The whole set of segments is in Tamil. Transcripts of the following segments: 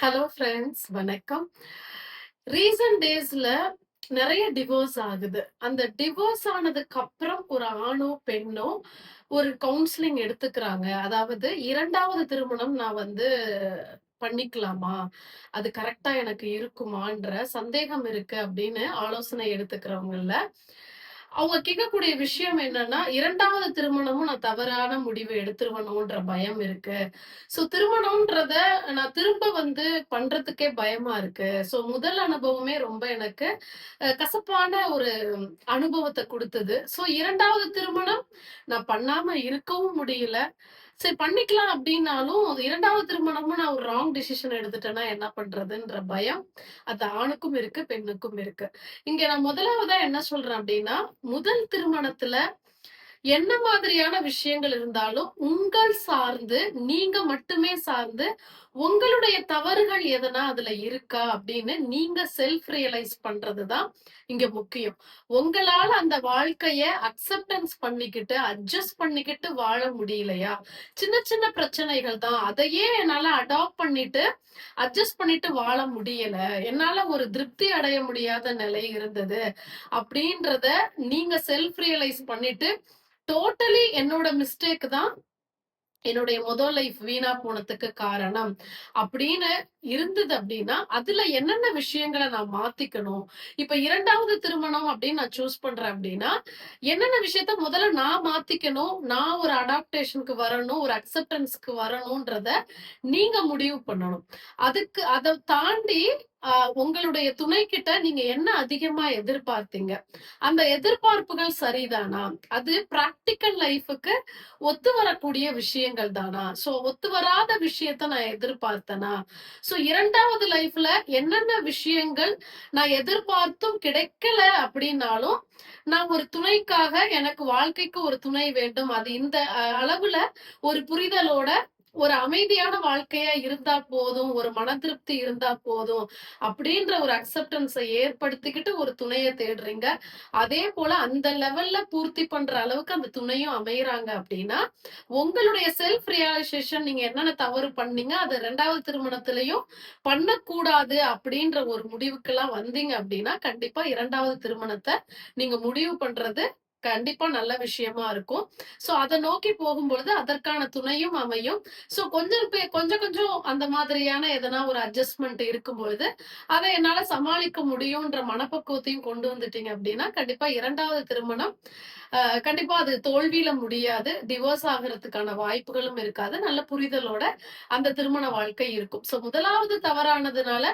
ஹலோ ஃப்ரெண்ட்ஸ் வணக்கம். ரீசன்ட் டேஸ்ல நிறைய டிவோர்ஸ் ஆகுது. அந்த டிவோர்ஸ் ஆனதுக்கு அப்புறம் ஒரு ஆணோ பெண்ணோ ஒரு கவுன்சிலிங் எடுத்துக்கிறாங்க. அதாவது இரண்டாவது திருமணம் நான் வந்து பண்ணிக்கலாமா? அது கரெக்டா எனக்கு இருக்குமான்ற சந்தேகம் இருக்கு அப்படின்னு ஆலோசனை எடுத்துக்கிறவங்கல்ல. அவங்க கேட்கக்கூடிய விஷயம் என்னன்னா இரண்டாவது திருமணமும் நான் தவறான முடிவு எடுத்துருவணும்ன்ற பயம் இருக்கு. சோ திருமணம்ன்றத நான் திரும்ப வந்து பண்றதுக்கே பயமா இருக்கு. சோ முதல் அனுபவமே ரொம்ப எனக்கு அஹ், கசப்பான ஒரு அனுபவத்தை கொடுத்தது. சோ இரண்டாவது திருமணம் நான் பண்ணாம இருக்கவும் முடியல. சரி பண்ணிக்கலாம் அப்படின்னாலும் இரண்டாவது திருமணமும் நான் ஒரு ராங் டிசிஷன் எடுத்துட்டேன்னா என்ன பண்றதுன்ற பயம் அது ஆணுக்கும் இருக்கு பெண்ணுக்கும் இருக்கு. இங்க நான் முதலாவதா என்ன சொல்றேன் அப்படின்னா முதல் திருமணத்துல என்ன மாதிரியான விஷயங்கள் இருந்தாலும் உங்கள் சார்ந்து நீங்க மட்டுமே சார்ந்து உங்களுடைய தவறுகள் எதனா அதுல இருக்கா அப்படின்னு நீங்க செல்ஃப் ரியலைஸ் பண்றதுதான் இங்க முக்கியம். உங்களால அந்த வாழ்க்கைய அக்செப்டன்ஸ் பண்ணிக்கிட்டு அட்ஜஸ்ட் பண்ணிக்கிட்டு வாழ முடியலையா? சின்ன சின்ன பிரச்சனைகள் தான். அதையே என்னால அடாப்ட் பண்ணிட்டு அட்ஜஸ்ட் பண்ணிட்டு வாழ முடியல. என்னால ஒரு திருப்தி அடைய முடியாத நிலை இருந்தது அப்படின்றத நீங்க செல்ஃப் ரியலைஸ் பண்ணிட்டு டோட்டலி என்னோட மிஸ்டேக் தான் என்னுடைய முதல் லைஃப் வீணா போனதுக்கு காரணம். அப்படின்னு இருந்தது அப்படின்னா அதுல என்னென்ன விஷயங்களை நான் மாத்திக்கணும்? இப்ப இரண்டாவது திருமணம் அப்படின்னு நான் சூஸ் பண்றேன் அப்படின்னா என்னென்ன விஷயத்த முதல்ல நான் மாத்திக்கணும்? நான் ஒரு அடாப்டேஷனுக்கு வரணும் ஒரு அக்செப்டன்ஸ்க்கு வரணும்ன்றத நீங்க முடிவு பண்ணணும். அதுக்கு அதை தாண்டி உங்களுடைய துணை கிட்ட நீங்க என்ன அதிகமா எதிர்பார்த்தீங்க? அந்த எதிர்பார்ப்புகள் சரிதானா? அது பிராக்டிக்கல் லைஃபுக்கு ஒத்து வரக்கூடிய விஷயங்கள் தானா? சோ ஒத்து வராத விஷயத்த நான் எதிர்பார்த்தனா? சோ இரண்டாவது லைஃப்ல என்னென்ன விஷயங்கள் நான் எதிர்பார்த்தும் கிடைக்கல அப்படின்னாலும் நான் ஒரு துணைக்காக எனக்கு வாழ்க்கைக்கு ஒரு துணை வேண்டும். அது இந்த அளவுல ஒரு புரிதலோட ஒரு அமைதியான வாழ்க்கையா இருந்தா போதும் ஒரு மன திருப்தி இருந்தா போதும் அப்படின்ற ஒரு அக்செப்டன்ஸை ஏற்படுத்திக்கிட்டு ஒரு துணையை தேடுறீங்க. அதே போல அந்த லெவல்ல பூர்த்தி பண்ற அளவுக்கு அந்த துணையும் அமையறாங்க அப்படின்னா உங்களுடைய செல்ஃப் ரியலைசேஷன் நீங்க என்னென்ன தவறு பண்ணீங்க அதை ரெண்டாவது திருமணத்திலையும் பண்ணக்கூடாது அப்படின்ற ஒரு முடிவுக்கெல்லாம் வந்தீங்க அப்படின்னா கண்டிப்பா இரண்டாவது திருமணத்தை நீங்க முடிவு பண்றது கண்டிப்பா நல்ல விஷயமா இருக்கும். சோ அதை நோக்கி போகும்பொழுது அதற்கான துணையும் அமையும். சோ கொஞ்சம் பே- கொஞ்சம் கொஞ்சம் அந்த மாதிரியான எதனா ஒரு அட்ஜஸ்ட்மெண்ட் இருக்கும் பொழுது அதை என்னால சமாளிக்க முடியும்ன்ற மனப்பக்குவத்தையும் கொண்டு வந்துட்டீங்க அப்படின்னா கண்டிப்பா இரண்டாவது திருமணம் கண்டிப்பா அது தோல்வியில முடியாது. டிவோர்ஸ் ஆகிறதுக்கான வாய்ப்புகளும் இருக்காது. நல்ல புரிதலோட அந்த திருமண வாழ்க்கை இருக்கும். சோ முதலாவது தவறானதுனால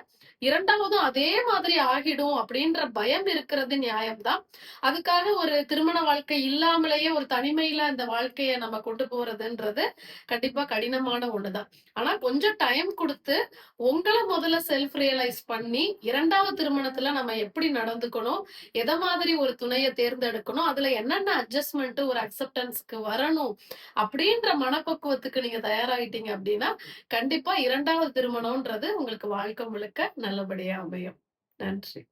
இரண்டாவதும் அதே மாதிரி ஆகிடும் அப்படின்ற பயம் இருக்கிறது நியாயம்தான். அதுக்காக ஒரு திருமண வாழ்க்கை இல்லாமலேயே ஒரு தனிமையில அந்த வாழ்க்கையை நம்ம கொண்டு போறதுன்றது கண்டிப்பா கடினமான ஒண்ணுதான். ஆனா கொஞ்சம் டைம் கொடுத்து உங்களை முதல்ல செல்ஃப் ரியலைஸ் பண்ணி இரண்டாவது திருமணத்துல நம்ம எப்படி நடந்துக்கணும் எதை மாதிரி ஒரு துணையை தேர்ந்தெடுக்கணும் அதுல என்ன என்னென்ன அட்ஜஸ்ட்மெண்ட் ஒரு அக்செப்டன்ஸ்க்கு வரணும் அப்படின்ற மனப்பக்குவத்துக்கு நீங்க தயாராயிட்டீங்க அப்படின்னா கண்டிப்பா இரண்டாவது திருமணம்ன்றது உங்களுக்கு வாழ்க்கை முழுக்க நல்லபடியா அமையும். நன்றி.